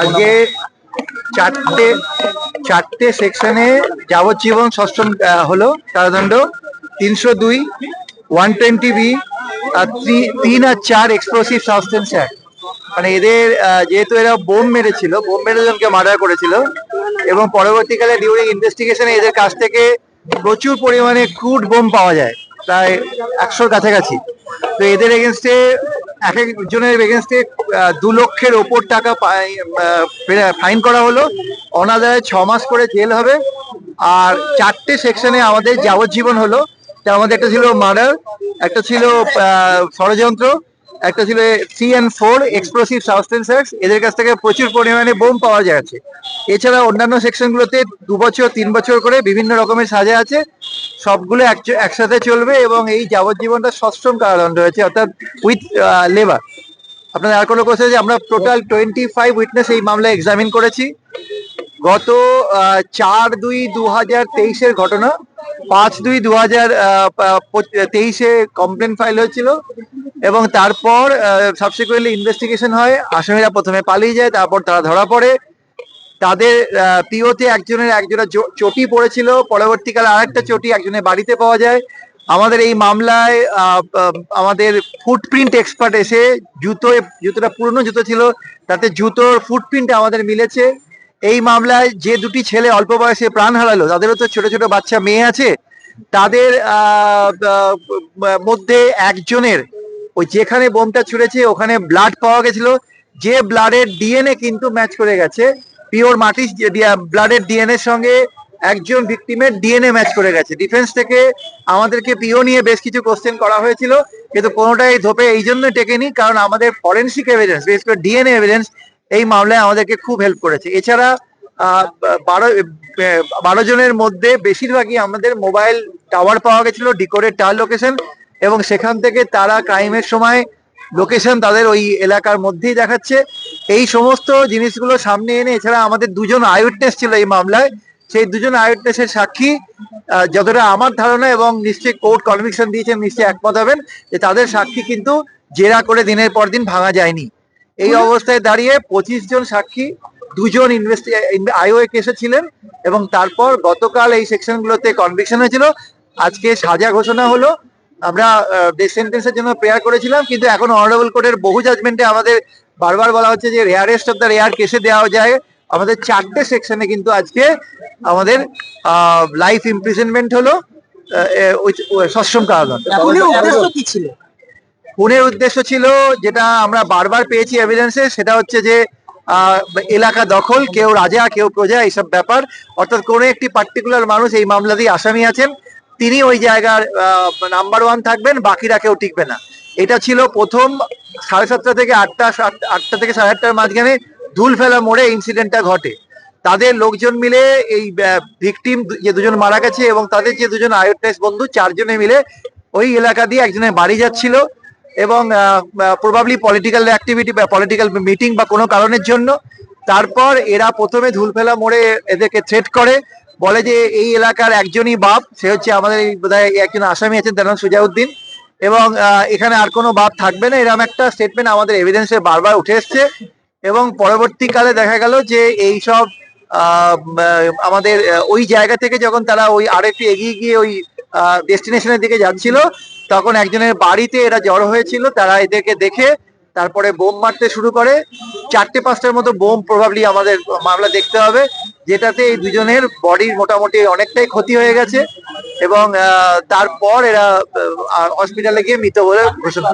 আজকে চারটে চারটে সেকশনে যাবজ্জীবন আহ, হলো কারাদণ্ড। তিনশো দুই ওয়ান টোয়েন্টি বি আর তিন আর চার এক্সপ্লোসিভ সাবস্টেন্স অ্যাক্ট মানে এদের যেহেতু এরা বোম মেরেছিল বোম মেরে জনকে মার্ডার করেছিল এবং পরবর্তীকালে ডিউরিং ইনভেস্টিগেশনে এদের কাছ থেকে প্রচুর পরিমাণে ক্রুড বোম পাওয়া যায় প্রায় একশোর কাছাকাছি। তো এদের এগেনস্টে এক একজনের এগেনস্টে দু লক্ষের ওপর টাকা ফাইন করা হলো। অনাদায় ছ মাস করে জেল হবে। আর চারটে সেকশনে আমাদের যাবজ্জীবন হলো। তার মধ্যে একটা ছিল মার্ডার একটা ছিল ষড়যন্ত্র, একটা ছিল three and four explosive substance এদের কাছ থেকে প্রচুর পরিমাণে বোম পাওয়া যাচ্ছে। এছাড়া অন্যান্য সেকশনগুলোতে দু বছর, তিন বছর করে বিভিন্ন রকমের সাজা আছে। সবগুলো এক- একসাথে চলবে এবং এই যাবজ্জীবনটা সশ্রম কারাদণ্ড হয়েছে অর্থাৎ উইথ লেবার আপনাদের আর কোনো কোশ্চেন আমরা টোটাল টোয়েন্টি ফাইভ উইটনেস এই মামলায় এক্সামিন করেছি। গত চার দুই দু হাজার তেইশের ঘটনা, পাঁচ দুই দু হাজার তেইশে কমপ্লেন ফাইল হয়েছিল এবং তারপর সাবসিকুয়েন্টলি ইনভেস্টিগেশন হয়। আসামিরা প্রথমে পালিয়ে যায়, তারপর তারা ধরা পড়ে। তাদের পিওতে একজনের একজনের চটি পড়েছিল, পরবর্তীকালে আরেকটা চটি একজনের বাড়িতে পাওয়া যায়। আমাদের এই মামলায় আমাদের ফুটপ্রিন্ট এক্সপার্ট এসে জুতো, জুতোটা পুরনো জুতো ছিল, তাতে জুতোর ফুটপ্রিন্ট আমাদের মিলেছে। এই মামলায় যে দুটি ছেলে অল্প বয়সে প্রাণ হারালো, তাদেরও তো ছোট ছোট বাচ্চা মেয়ে আছে, তাদের মধ্যে একজনের ওই যেখানে বোমটা ছুড়েছে, ওখানে ব্লাড পাওয়া গেছিল, যে ব্লাডের ডিএনএ কিন্তু ম্যাচ করে গেছে। পিওর মাটি ব্লাডের ডিএনএ সঙ্গে একজন ভিকটিমের ডিএনএ ম্যাচ করে গেছে। ডিফেন্স থেকে আমাদেরকে পিও নিয়ে বেশ কিছু কোশ্চেন করা হয়েছিল, কিন্তু কোনোটাই ধোপে এই জন্য টেকেনি, কারণ আমাদের ফরেন্সিক এভিডেন্স বিশেষ করে ডিএনএ এভিডেন্স এই মামলায় আমাদেরকে খুব হেল্প করেছে। এছাড়া বারো বারো জনের মধ্যে বেশিরভাগই আমাদের মোবাইল টাওয়ার পাওয়া গেছিল, ডিকোডের টাওয়ার লোকেশন এবং সেখান থেকে তারা ক্রাইমের সময় লোকেশন তাদের ওই এলাকার মধ্যেই দেখাচ্ছে। এই সমস্ত জিনিসগুলো সামনে এনে এছাড়া আমাদের দুজন আইউটনেস ছিল এই মামলায় সেই দুজন আইউটনেসের সাক্ষী যতটা আমার ধারণা এবং নিশ্চয়ই কোর্ট কনভিকশন দিয়েছেন নিশ্চয়ই একমত হবেন যে তাদের সাক্ষী কিন্তু জেরা করে দিনের পর দিন ভাঙা যায়নি। এই অবস্থায় দাঁড়িয়ে পঁচিশ জন সাক্ষী দুজন ইনভেস্টি আইওএ কেসে ছিলেন এবং তারপর গতকাল এই সেকশনগুলোতে কনভিকশন হয়েছিল। আজকে সাজা ঘোষণা হলো। আমরা ডেথ সেন্টেন্সের জন্য প্রেয়ার করেছিলাম কিন্তু এখন অনারেবল কোর্টের বহু জাজমেন্টে আমাদের বারবার বলা হচ্ছে যে রেয়ারেস্ট অফ দ্য রেয়ার কেসে দেওয়া যায়। আমাদের চারটে সেকশনে কিন্তু আজকে আমাদের লাইফ ইমপ্রিজনমেন্ট হলো সশ্রম কারাদণ্ড। খুনের উদ্দেশ্য কি ছিল? খুনের উদ্দেশ্য ছিল যেটা আমরা বারবার পেয়েছি এভিডেন্সে সেটা হচ্ছে যে এলাকা দখল কেউ রাজা কেউ প্রজা এইসব ব্যাপার। অর্থাৎ কোনো একটি পার্টিকুলার মানুষ এই মামলাতেই আসামি আছেন। তিনি ওই জায়গার নাম্বার ওয়ান থাকবেন বাকিরা কেউ টিকবে না। এটা ছিল প্রথম সাড়ে সাতটা থেকে আটটা আটটা থেকে সাড়ে আটটার মাঝখানে ধুল ফেলা মোড়ে ইনসিডেন্টটা ঘটে। তাদের লোকজন মিলে এই ভিকটিম যে দুজন মারা গেছে এবং তাদের যে দুজন আয়োটাইস বন্ধু, চারজনে মিলে ওই এলাকা দিয়ে একজনের বাড়ি যাচ্ছিল এবং প্রবাবলি পলিটিক্যাল অ্যাক্টিভিটি বা পলিটিক্যাল মিটিং বা কোনো কারণের জন্য। তারপর এরা প্রথমে ধুলফেলা মোড়ে এদেরকে থ্রেট করে, বলে যে এই এলাকার একজনই বাপ, সে হচ্ছে আমাদের বোধহয় একজন আসামি আছেন, তার নাম সুজাউদ্দিন। এবং এখানে আর কোনো বাপ থাকবে না। এরকম একটা স্টেটমেন্ট আমাদের এভিডেন্সে বারবার উঠে এসছে এবং পরবর্তীকালে দেখা গেল যে এই সব আমাদের ওই জায়গা থেকে যখন তারা ওই আরেকটু এগিয়ে গিয়ে ওই ডেস্টিনেশনের দিকে যাচ্ছিল, তখন একজনের বাড়িতে এরা জড়ো হয়েছিল। তারা এদেরকে দেখে তারপরে বোম মারতে শুরু করে। চারটে পাঁচটার মতো বোম প্রভাবলি আমাদের মামলা দেখতে হবে, যেটাতে এই দুজনের বডির মোটামুটি অনেকটাই ক্ষতি হয়ে গেছে। এবং তারপর এরা হসপিটালে গিয়ে মৃত বলে ঘোষণা